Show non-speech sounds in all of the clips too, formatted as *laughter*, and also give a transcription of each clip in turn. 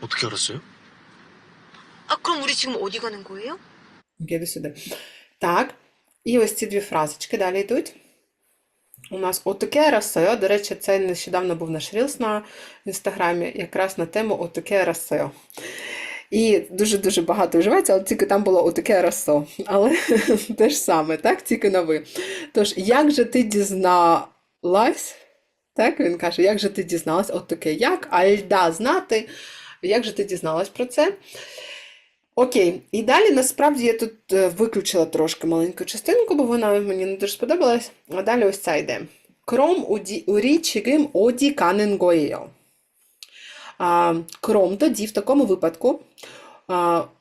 어떻게 알았어요? 아, 그럼 우리 지금 어디 가는 거예요? Іди сюди. Так. І ось ці дві фразочки далі йдуть. У нас отаке расео. До речі, це нещодавно був наш рілс на інстаграмі, якраз на тему отаке расео. І дуже-дуже багато вживається, але тільки там було отаке расо. Але *laughs* те ж саме, так? Тільки на ви. Тож, як же ти дізналась? Так, він каже, як же ти дізналась? От таке як? Альда знати. Як же ти дізналась про це? Окей, і далі насправді я тут е, виключила трошки маленьку частинку, бо вона мені не дуже сподобалась. А далі ось ця йде. Кром урі чигим оді Каненгойо. Кром тоді, в такому випадку,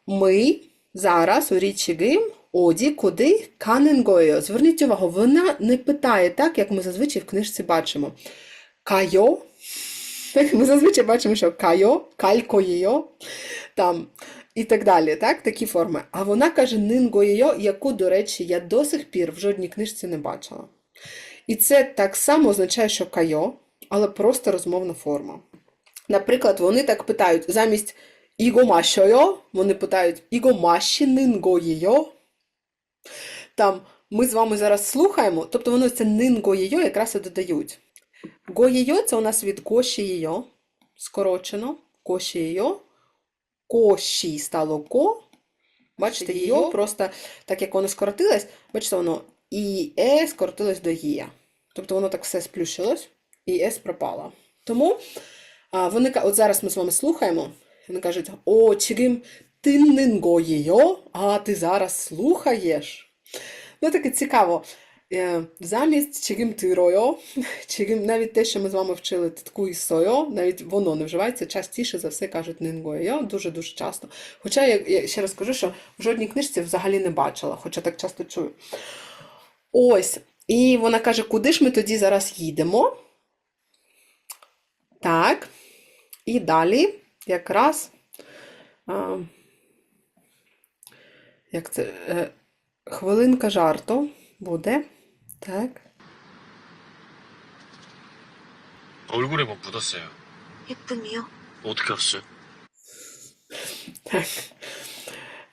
ми зараз у річігим оді куди каненгоєо. Зверніть увагу, вона не питає так, як ми зазвичай в книжці бачимо. Кайо. Ми зазвичай бачимо, що кайо, калькоєйо, там і так далі, так? Такі форми. А вона каже нингоєйо, яку, до речі, я до сих пір в жодній книжці не бачила. І це так само означає, що кайо, але просто розмовна форма. Наприклад, вони так питають, замість ігомашойо, вони питають ігомаші нингоєйо. Там ми з вами зараз слухаємо, тобто воно це нингоєйо якраз і додають. Гоєйо це у нас від кошієйо, скорочено, кошієйо, коші стало ко. Бачите, йо, просто так як воно скоротилось, бачите, воно і е скоротилось до є. Тобто воно так все сплющилось, і ес пропало. Тому а, вони от зараз ми з вами слухаємо, вони кажуть: О, чигим тиннингоєйо, а ти зараз слухаєш. Ну, таке цікаво. Е, Замість чигим тиройо, *laughs* чигим, навіть те, що ми з вами вчили титку і сойо, навіть воно не вживається, частіше за все кажуть нингоєйо, дуже-дуже часто. Хоча я, я ще раз кажу, що в жодній книжці взагалі не бачила, хоча так часто чую. Ось. І вона каже, куди ж ми тоді зараз їдемо? Так. І далі якраз. А, як це? Е, хвилинка жарту буде. Так. 얼굴에 뭐 묻었어요. 예쁨이요? 어떻게 알았어요? Так.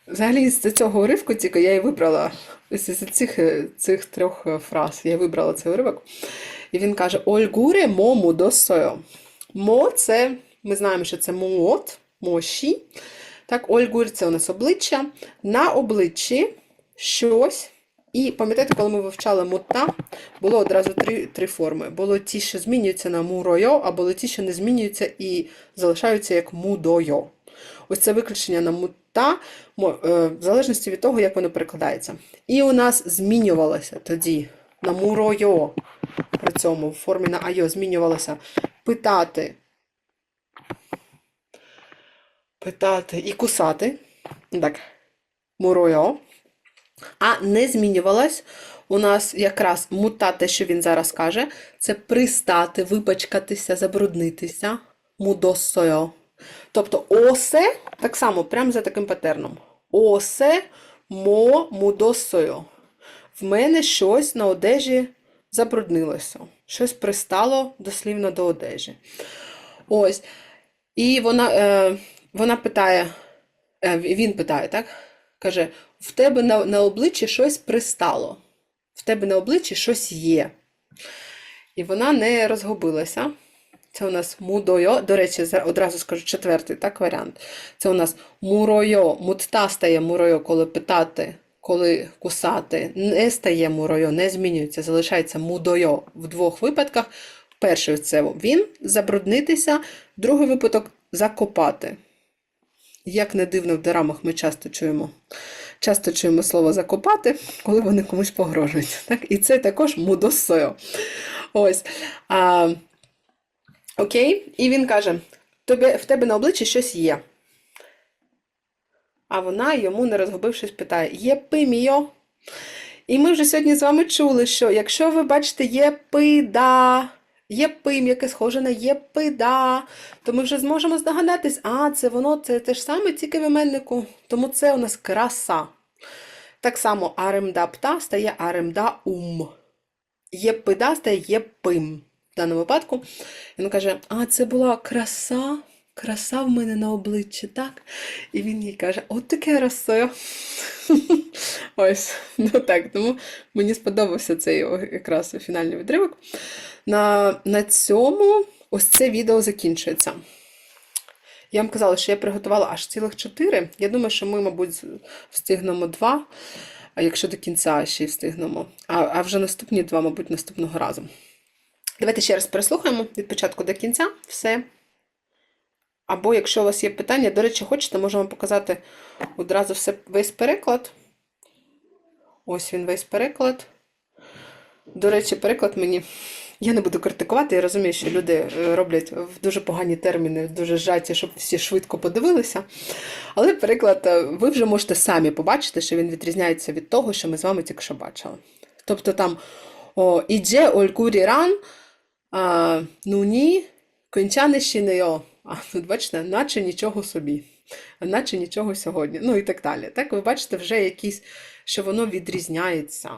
Взагалі, з цього уривку тільки я і вибрала ось з цих, е, цих трьох е, фраз. Я вибрала цей уривок. І він каже: Ольгуре мому досою. Мо це, ми знаємо, що це муот, моші. Так, Ольгур це у нас обличчя. На обличчі щось. і пам'ятаєте, коли ми вивчали мута, було одразу три, три форми. Було ті, що змінюються на муройо, а були ті, що не змінюються і залишаються як мудойо. Ось це виключення на мута, е, в залежності від того, як воно перекладається. І у нас змінювалося тоді на муройо, при цьому в формі на айо змінювалося питати, питати і кусати. Так, муройо. А не змінювалась у нас якраз мута, те, що він зараз каже, це пристати, випачкатися, забруднитися. Мудосойо. Тобто осе, так само, прямо за таким патерном. Осе мо мудосойо. В мене щось на одежі забруднилося. Щось пристало дослівно до одежі. Ось. І вона, е, вона питає, е, він питає, так? Каже: в тебе на, на обличчі щось пристало. В тебе на обличчі щось є. І вона не розгубилася. Це у нас мудойо. До речі, одразу скажу четвертий так, варіант. Це у нас муройо. Мутта стає муройо, коли питати, коли кусати. Не стає муройо, не змінюється, залишається мудойо в двох випадках. Перший це він забруднитися, другий випадок закопати. Як не дивно, в дорамах ми часто чуємо. Часто чуємо слово закопати, коли вони комусь погрожують. *laughs* Так? І це також мудосойо. Ось. А, окей, і він каже: тобі, в тебе на обличчі щось є. А вона йому, не розгубившись, питає: Є пиміо? І ми вже сьогодні з вами чули, що якщо ви бачите єпида, єпим, яке схоже на єпида, то ми вже зможемо здогадатись, а це воно, це те ж саме, тільки в іменнику. Тому це у нас краса. Так само аремдапта стає аремдаум. Єпида стає єпим. В даному випадку він каже: А, це була краса. краса в мене на обличчі, так? І він їй каже: от таке росо. *laughs* Ось, ну так, тому мені сподобався цей якраз фінальний відривок. На, на цьому ось це відео закінчується. Я вам казала, що я приготувала аж цілих чотири. Я думаю, що ми, мабуть, встигнемо два, а якщо до кінця ще й встигнемо. А, а вже наступні два, мабуть, наступного разу. Давайте ще раз переслухаємо від початку до кінця все. Або якщо у вас є питання, до речі, хочете, можу вам показати одразу все, весь переклад. Ось він весь переклад. До речі, переклад мені. Я не буду критикувати, я розумію, що люди е, роблять в дуже погані терміни, дуже зжаті, щоб всі швидко подивилися. Але переклад, е, ви вже можете самі побачити, що він відрізняється від того, що ми з вами тільки що бачили. Тобто там о, ідже олькурі ран, а, ну ні, кончани ще не йо. А тут бачите, наче нічого собі, наче нічого сьогодні. Ну і так далі. Так, ви бачите вже якісь, що воно відрізняється.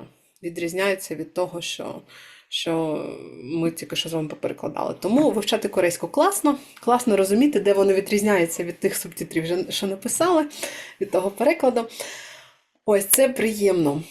Відрізняється від того, що, що ми тільки що з вами поперекладали. Тому вивчати корейську класно, класно розуміти, де воно відрізняється від тих субтитрів, що написали, від того перекладу. Ось це приємно.